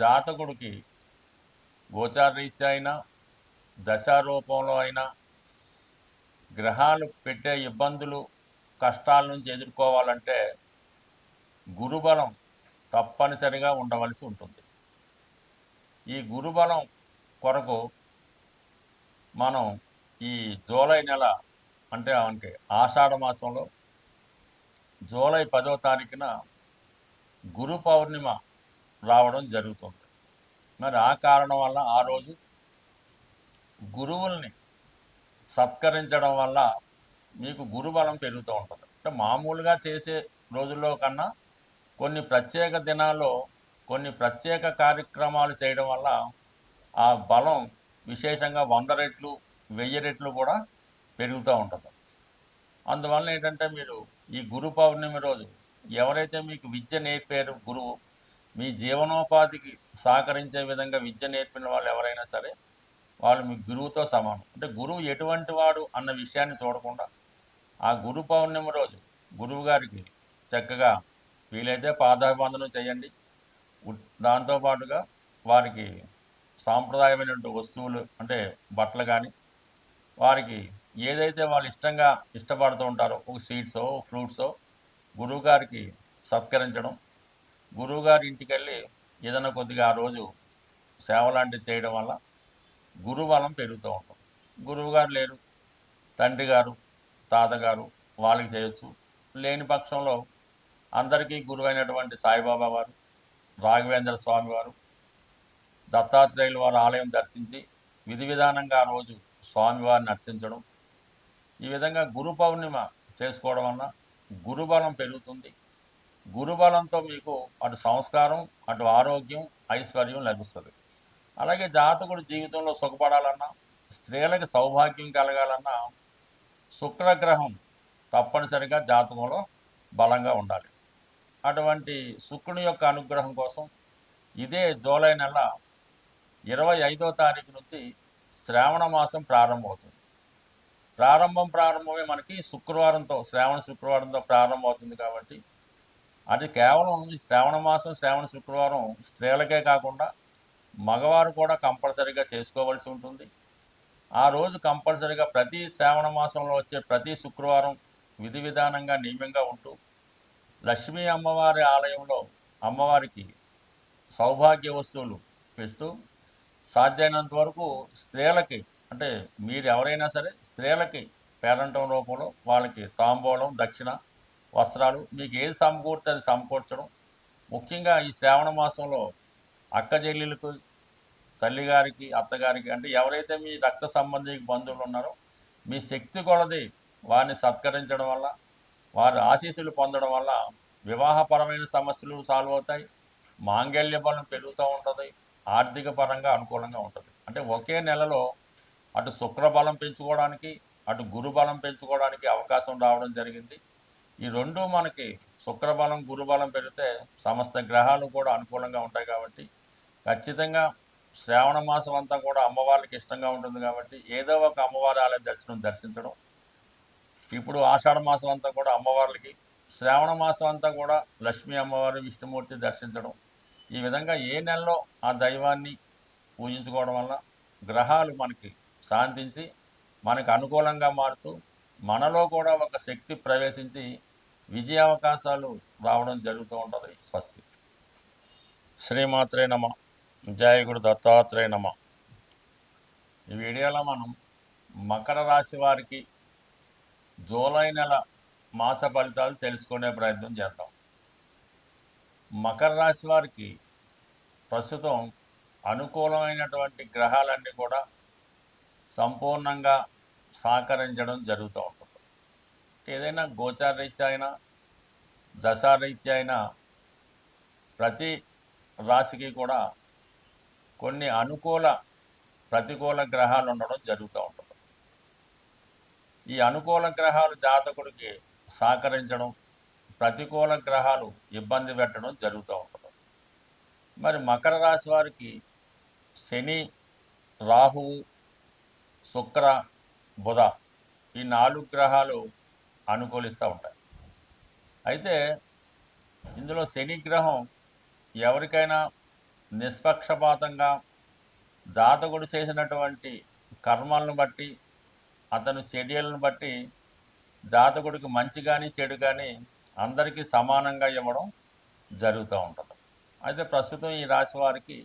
జాతకుడికి గోచారరీత్యా అయినా దశారూపంలో అయినా గ్రహాలు పెట్టే ఇబ్బందులు కష్టాల నుంచి ఎదుర్కోవాలంటే గురుబలం తప్పనిసరిగా ఉండవలసి ఉంటుంది. ఈ గురుబలం కొరకు మనం ఈ జూలై నెల అంటే అంటే ఆషాఢ మాసంలో జూలై పదో తారీఖున గురు పౌర్ణిమ రావడం జరుగుతుంది. మరి ఆ కారణం వల్ల ఆ రోజు గురువుల్ని సత్కరించడం వల్ల మీకు గురుబలం పెరుగుతూ ఉంటుంది. అంటే మామూలుగా చేసే రోజుల్లో కన్నా కొన్ని ప్రత్యేక దినాల్లో కొన్ని ప్రత్యేక కార్యక్రమాలు చేయడం వల్ల ఆ బలం విశేషంగా వంద రెట్లు వెయ్యి రెట్లు కూడా పెరుగుతూ ఉంటుంది. అందువల్ల ఏంటంటే మీరు ఈ గురు పౌర్ణమి రోజు ఎవరైతే మీకు విద్య నేర్పారు గురువు మీ జీవనోపాధికి సహకరించే విధంగా విద్య నేర్పిన వాళ్ళు ఎవరైనా సరే వాళ్ళు మీ గురువుతో సమానం. అంటే గురువు ఎటువంటి వాడు అన్న విషయాన్ని చూడకుండా ఆ గురు పౌర్ణమి రోజు గురువు గారికి చక్కగా వీలైతే పాదాభివందనం చేయండి. దాంతోపాటుగా వారికి సాంప్రదాయమైనటువంటి వస్తువులు అంటే బట్టలు కానీ వారికి ఏదైతే వాళ్ళు ఇష్టంగా ఇష్టపడుతూ ఉంటారో ఒక సీడ్సో ఫ్రూట్సో గురువుగారికి సత్కరించడం గురువుగారి ఇంటికి వెళ్ళి ఏదైనా కొద్దిగా ఆ రోజు సేవ లాంటివి చేయడం వల్ల గురుబలం పెరుగుతూ ఉంటుంది. గురువుగారు లేరు తండ్రి గారు తాతగారు వాళ్ళకి చేయొచ్చు. లేని పక్షంలో అందరికీ గురువైనటువంటి సాయిబాబా వారు రాఘవేంద్ర స్వామి వారు దత్తాత్రేయుల వారి ఆలయం దర్శించి విధి విధానంగా ఆ రోజు స్వామివారిని అర్చించడం. ఈ విధంగా గురు పౌర్ణిమ చేసుకోవడం వలన గురుబలం పెరుగుతుంది. గురుబలంతో మీకు అటు సంస్కారం అటు ఆరోగ్యం ఐశ్వర్యం లభిస్తుంది. అలాగే జాతకుడు జీవితంలో సుఖపడాలన్నా స్త్రీలకు సౌభాగ్యం కలగాలన్నా శుక్రగ్రహం తప్పనిసరిగా జాతకంలో బలంగా ఉండాలి. అటువంటి శుక్రుని యొక్క అనుగ్రహం కోసం ఇదే జూలై నెల ఇరవై ఐదో తారీఖు నుంచి శ్రావణ మాసం ప్రారంభమవుతుంది. ప్రారంభం ప్రారంభమే మనకి శుక్రవారంతో శ్రావణ శుక్రవారంతో ప్రారంభమవుతుంది కాబట్టి అది కేవలం శ్రావణ మాసం శ్రావణ శుక్రవారం స్త్రీలకే కాకుండా మగవారు కూడా కంపల్సరీగా చేసుకోవాల్సి ఉంటుంది. ఆ రోజు కంపల్సరీగా ప్రతి శ్రావణ మాసంలో వచ్చే ప్రతి శుక్రవారం విధి విధానంగా నియమంగా ఉంటూ లక్ష్మీ అమ్మవారి ఆలయంలో అమ్మవారికి సౌభాగ్య వస్తువులు పెడుతూ సాధ్యమైనంత వరకు స్త్రీలకి అంటే మీరు ఎవరైనా సరే స్త్రీలకి పేరంటం రూపంలో వాళ్ళకి తాంబూలం దక్షిణ వస్త్రాలు మీకు ఏది సమకూర్తే అది సమకూర్చడం. ముఖ్యంగా ఈ శ్రావణ మాసంలో అక్క చెల్లెలకు తల్లిగారికి అత్తగారికి అంటే ఎవరైతే మీ రక్త సంబంధి బంధువులు ఉన్నారో మీ శక్తి కొలది వారిని సత్కరించడం వల్ల వారి ఆశీస్సులు పొందడం వల్ల వివాహపరమైన సమస్యలు సాల్వ్ అవుతాయి. మాంగళ్య బలం పెరుగుతూ ఉంటుంది. ఆర్థిక పరంగా అనుకూలంగా ఉంటుంది. అంటే ఒకే నెలలో అటు శుక్రబలం పెంచుకోవడానికి అటు గురుబలం పెంచుకోవడానికి అవకాశం రావడం జరిగింది. ఈ రెండు మనకి శుక్రబలం గురుబలం పెరిగితే సమస్త గ్రహాలు కూడా అనుకూలంగా ఉంటాయి కాబట్టి ఖచ్చితంగా శ్రావణ మాసం అంతా కూడా అమ్మవారికి ఇష్టంగా ఉంటుంది కాబట్టి ఏదో ఒక అమ్మవారి ఆలయ దర్శనం దర్శించడం. ఇప్పుడు ఆషాఢ మాసం అంతా కూడా అమ్మవార్లకి శ్రావణ మాసం అంతా కూడా లక్ష్మీ అమ్మవారి విష్ణుమూర్తి దర్శించడం. ఈ విధంగా ఏ నెలలో ఆ దైవాన్ని పూజించుకోవడం వల్ల గ్రహాలు మనకి శాంతించి మనకు అనుకూలంగా మారుతూ మనలో కూడా ఒక శక్తి ప్రవేశించి విజయ అవకాశాలు రావడం జరుగుతూ ఉంటుంది స్వస్తి. శ్రీమాత్రే నమ జయగుడు దత్తాత్రేయ నమ. ఈ వీడియోలో మనం మకర రాశి వారికి జూలై నెల మాస ఫలితాలు తెలుసుకునే ప్రయత్నం చేద్దాం. మకర రాశి వారికి ప్రస్తుతం అనుకూలమైనటువంటి గ్రహాలన్నీ కూడా సంపూర్ణంగా సహకరించడం జరుగుతూ ఉంటుంది ఏదైనా గోచార రీత్యా అయినా దశారీత్యా అయినా ప్రతి రాశికి కూడా కొన్ని అనుకూల ప్రతికూల గ్రహాలు ఉండడం జరుగుతూ ఉంటుంది. ఈ అనుకూల గ్రహాలు జాతకుడికి సహకరించడం ప్రతికూల గ్రహాలు ఇబ్బంది పెట్టడం జరుగుతూ ఉంటుంది. మరి మకర రాశి వారికి శని రాహువు శుక్ర బుధ ఈ నాలుగు గ్రహాలు అనుకూలిస్తూ ఉంటాయి. అయితే ఇందులో శనిగ్రహం ఎవరికైనా నిష్పక్షపాతంగా దాతకుడు చేసినటువంటి కర్మలను బట్టి అతను చర్యలను బట్టి జాతకుడికి మంచి కానీ చెడు కానీ అందరికీ సమానంగా ఇవ్వడం జరుగుతూ ఉంటుంది. అయితే ప్రస్తుతం ఈ రాశి వారికి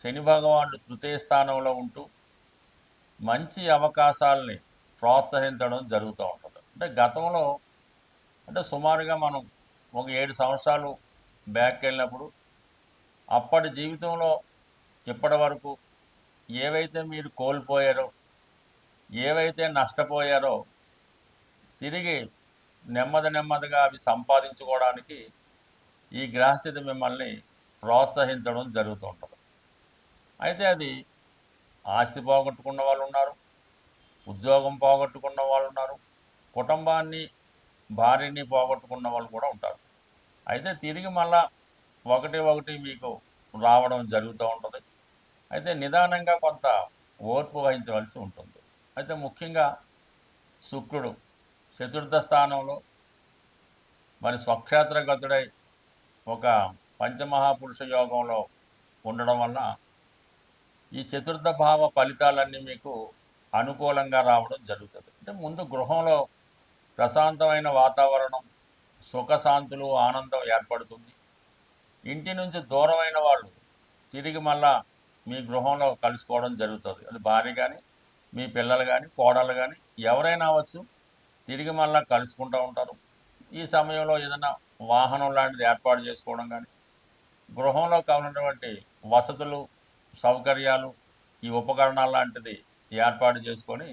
శని భగవానుడు తృతీయ స్థానంలో ఉంటూ మంచి అవకాశాలని ప్రోత్సహించడం జరుగుతూ ఉంటుంది. అంటే గతంలో అంటే సుమారుగా మనం ఒక ఏడు సంవత్సరాలు బ్యాక్ వెళ్ళినప్పుడు అప్పటి జీవితంలో ఇప్పటి వరకు ఏవైతే మీరు కోల్పోయారో ఏవైతే నష్టపోయారో తిరిగి నెమ్మది నెమ్మదిగా అవి సంపాదించుకోవడానికి ఈ గ్రహస్థితి మిమ్మల్ని ప్రోత్సహించడం జరుగుతూ ఉంటుంది అయితే అది ఆస్తి పోగొట్టుకున్న వాళ్ళు ఉన్నారు ఉద్యోగం పోగొట్టుకున్న వాళ్ళు ఉన్నారు కుటుంబాన్ని భార్యని పోగొట్టుకున్న వాళ్ళు కూడా ఉంటారు. అయితే తిరిగి మళ్ళా ఒకటి ఒకటి మీకు రావడం జరుగుతూ ఉంటుంది. అయితే నిదానంగా కొంత ఓర్పు వహించవలసి ఉంటుంది. అయితే ముఖ్యంగా శుక్రుడు చతుర్థ స్థానంలో మరి స్వక్షేత్రగతుడై ఒక పంచమహాపురుష యోగంలో ఉండడం వల్ల ఈ చతుర్థ భావ ఫలితాలన్నీ మీకు అనుకూలంగా రావడం జరుగుతుంది. అంటే ముందు గృహంలో ప్రశాంతమైన వాతావరణం సుఖశాంతులు ఆనందం ఏర్పడుతుంది. ఇంటి నుంచి దూరమైన వాళ్ళు తిరిగి మళ్ళా మీ గృహంలో కలుసుకోవడం జరుగుతుంది. అది భార్య కానీ మీ పిల్లలు కానీ కోడలు కానీ ఎవరైనా అవ్వచ్చు తిరిగి మళ్ళా కలుసుకుంటూ ఉంటారు. ఈ సమయంలో ఏదైనా వాహనం లాంటిది ఏర్పాటు చేసుకోవడం కానీ గృహంలో కావాలన్నటువంటి వసతులు సౌకర్యాలు ఈ ఉపకరణాలు లాంటిది ఏర్పాటు చేసుకొని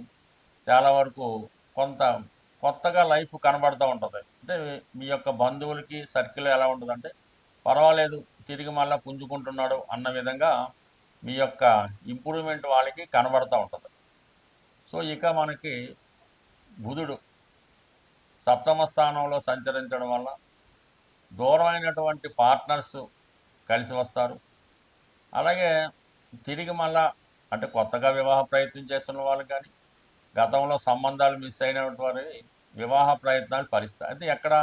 చాలా వరకు కొంత కొత్తగా లైఫ్ కనబడుతూ ఉంటుంది. అంటే మీ యొక్క బంధువులకి సర్కిల్ ఎలా ఉంటుందంటే పర్వాలేదు తిరిగి మళ్ళీ పుంజుకుంటున్నాడు అన్న విధంగా మీ యొక్క ఇంప్రూవ్మెంట్ వాళ్ళకి కనబడుతూ ఉంటుంది. సో ఇక మనకి బుధుడు సప్తమ స్థానంలో సంచరించడం వల్ల దూరమైనటువంటి పార్ట్నర్స్ కలిసి వస్తారు. అలాగే తిరిగి మళ్ళా అంటే కొత్తగా వివాహ ప్రయత్నం చేస్తున్న వాళ్ళు కానీ గతంలో సంబంధాలు మిస్ అయినటువంటి వారి వివాహ ప్రయత్నాలు పరిస్థితి. అయితే ఎక్కడ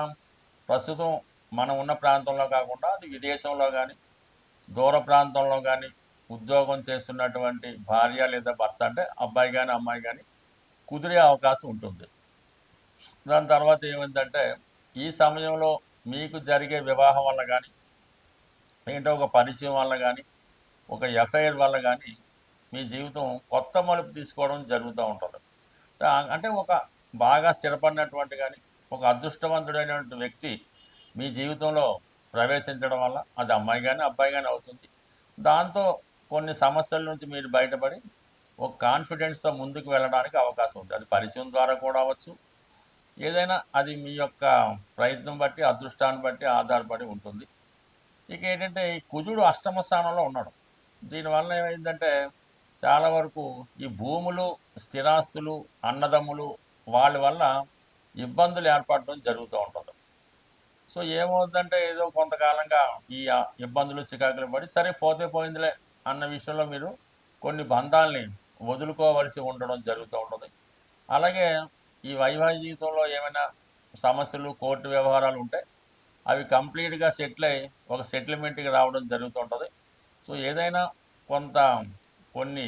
ప్రస్తుతం మనం ఉన్న ప్రాంతంలో కాకుండా అది విదేశంలో కానీ దూర ప్రాంతంలో కానీ ఉద్యోగం చేస్తున్నటువంటి భార్య లేదా భర్త అంటే అబ్బాయి కానీ అమ్మాయి కానీ కుదిరే అవకాశం ఉంటుంది. దాని తర్వాత ఏమైందంటే ఈ సమయంలో మీకు జరిగే వివాహం వల్ల కానీ ఏంటో ఒక పరిచయం వల్ల కానీ ఒక ఎఫ్ఐఆర్ వల్ల కానీ మీ జీవితం కొత్త మలుపు తీసుకోవడం జరుగుతూ ఉంటుంది. అంటే ఒక బాగా స్థిరపడినటువంటి కానీ ఒక అదృష్టవంతుడైనటువంటి వ్యక్తి మీ జీవితంలో ప్రవేశించడం వల్ల అది అమ్మాయి కానీ అబ్బాయి కానీ అవుతుంది. దాంతో కొన్ని సమస్యల నుంచి మీరు బయటపడి ఒక కాన్ఫిడెన్స్తో ముందుకు వెళ్ళడానికి అవకాశం ఉంది. అది పరిచయం ద్వారా కూడా అవ్వచ్చు. ఏదైనా అది మీ యొక్క ప్రయత్నం బట్టి అదృష్టాన్ని బట్టి ఆధారపడి ఉంటుంది. ఇక ఏంటంటే ఈ కుజుడు అష్టమ స్థానంలో ఉన్నాడు. దీనివల్ల ఏమైందంటే చాలా వరకు ఈ భూములు స్థిరాస్తులు అన్నదమ్ములు వాళ్ళ వల్ల ఇబ్బందులు ఏర్పడడం జరుగుతూ ఉంటుంది. సో ఏమవుతుందంటే ఏదో కొంతకాలంగా ఈ ఇబ్బందులు చికాకులు పడి సరే పోతే పోయిందిలే అన్న విషయంలో మీరు కొన్ని బంధాల్ని వదులుకోవలసి ఉండడం జరుగుతూ ఉంటుంది. అలాగే ఈ వైవాహిక జీవితంలో ఏమైనా సమస్యలు కోర్టు వ్యవహారాలు ఉంటే అవి కంప్లీట్గా సెటిల్ అయ్యి ఒక సెటిల్మెంట్కి రావడం జరుగుతుంటుంది సో ఏదైనా కొంత కొన్ని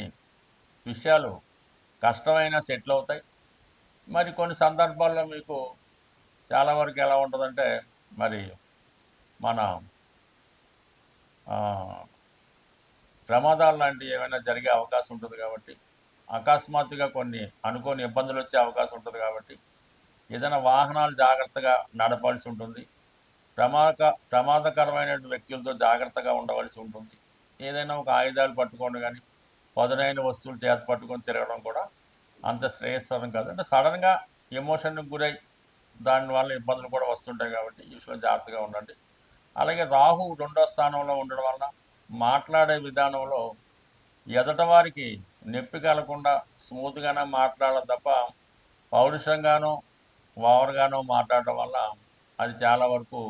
విషయాలు కష్టమైన సెటిల్ అవుతాయి. మరి కొన్ని సందర్భాల్లో మీకు చాలా వరకు ఎలా ఉంటుందంటే మరి మన ప్రమాదాలు లాంటివి ఏమైనా జరిగే అవకాశం ఉంటుంది కాబట్టి అకస్మాత్తుగా కొన్ని అనుకోని ఇబ్బందులు వచ్చే అవకాశం ఉంటుంది కాబట్టి ఏదైనా వాహనాలు జాగ్రత్తగా నడపాల్సి ఉంటుంది. ప్రమాద ప్రమాదకరమైన వ్యక్తులతో జాగ్రత్తగా ఉండవలసి ఉంటుంది. ఏదైనా ఒక ఆయుధాలు పట్టుకోండి కానీ పదునైన వస్తువులు చేత పట్టుకొని తిరగడం కూడా అంత శ్రేయస్కరం కాదు. అంటే సడన్గా ఎమోషన్కి గురై దానివల్ల ఇబ్బందులు కూడా వస్తుంటాయి కాబట్టి ఈ విషయంలో జాగ్రత్తగా ఉండండి. అలాగే రాహు రెండో స్థానంలో ఉండడం వల్ల మాట్లాడే విధానంలో ఎదట వారికి నొప్పి కలగకుండా స్మూత్గానే మాట్లాడాలి తప్ప పౌరుషంగానో ఓవర్గానో మాట్లాడటం వల్ల అది చాలా వరకు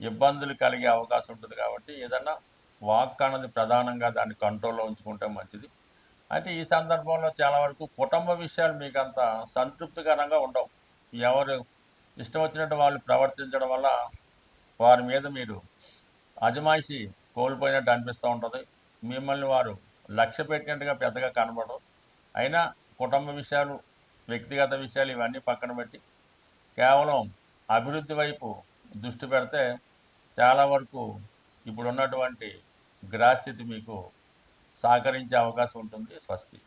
ఇబ్బందులు కలిగే అవకాశం ఉంటుంది కాబట్టి ఏదన్నా వాక్ అన్నది ప్రధానంగా దాన్ని కంట్రోల్లో ఉంచుకుంటే మంచిది. అయితే ఈ సందర్భంలో చాలా వరకు కుటుంబ విషయాలు మీకు అంత సంతృప్తికరంగా ఉండవు. ఎవరు ఇష్టం వచ్చినట్టు వాళ్ళు ప్రవర్తించడం వల్ల వారి మీద మీరు అజమాయిషి కోల్పోయినట్టు అనిపిస్తూ ఉంటుంది. మిమ్మల్ని వారు లక్ష్య పెట్టినట్టుగా పెద్దగా కనబడరు. అయినా కుటుంబ విషయాలు వ్యక్తిగత విషయాలు ఇవన్నీ పక్కన పెట్టి కేవలం అభివృద్ధి వైపు దృష్టి పెడితే చాలా వరకు ఇప్పుడు ఉన్నటువంటి మీకు సహకరించే అవకాశం ఉంటుంది స్వస్తి.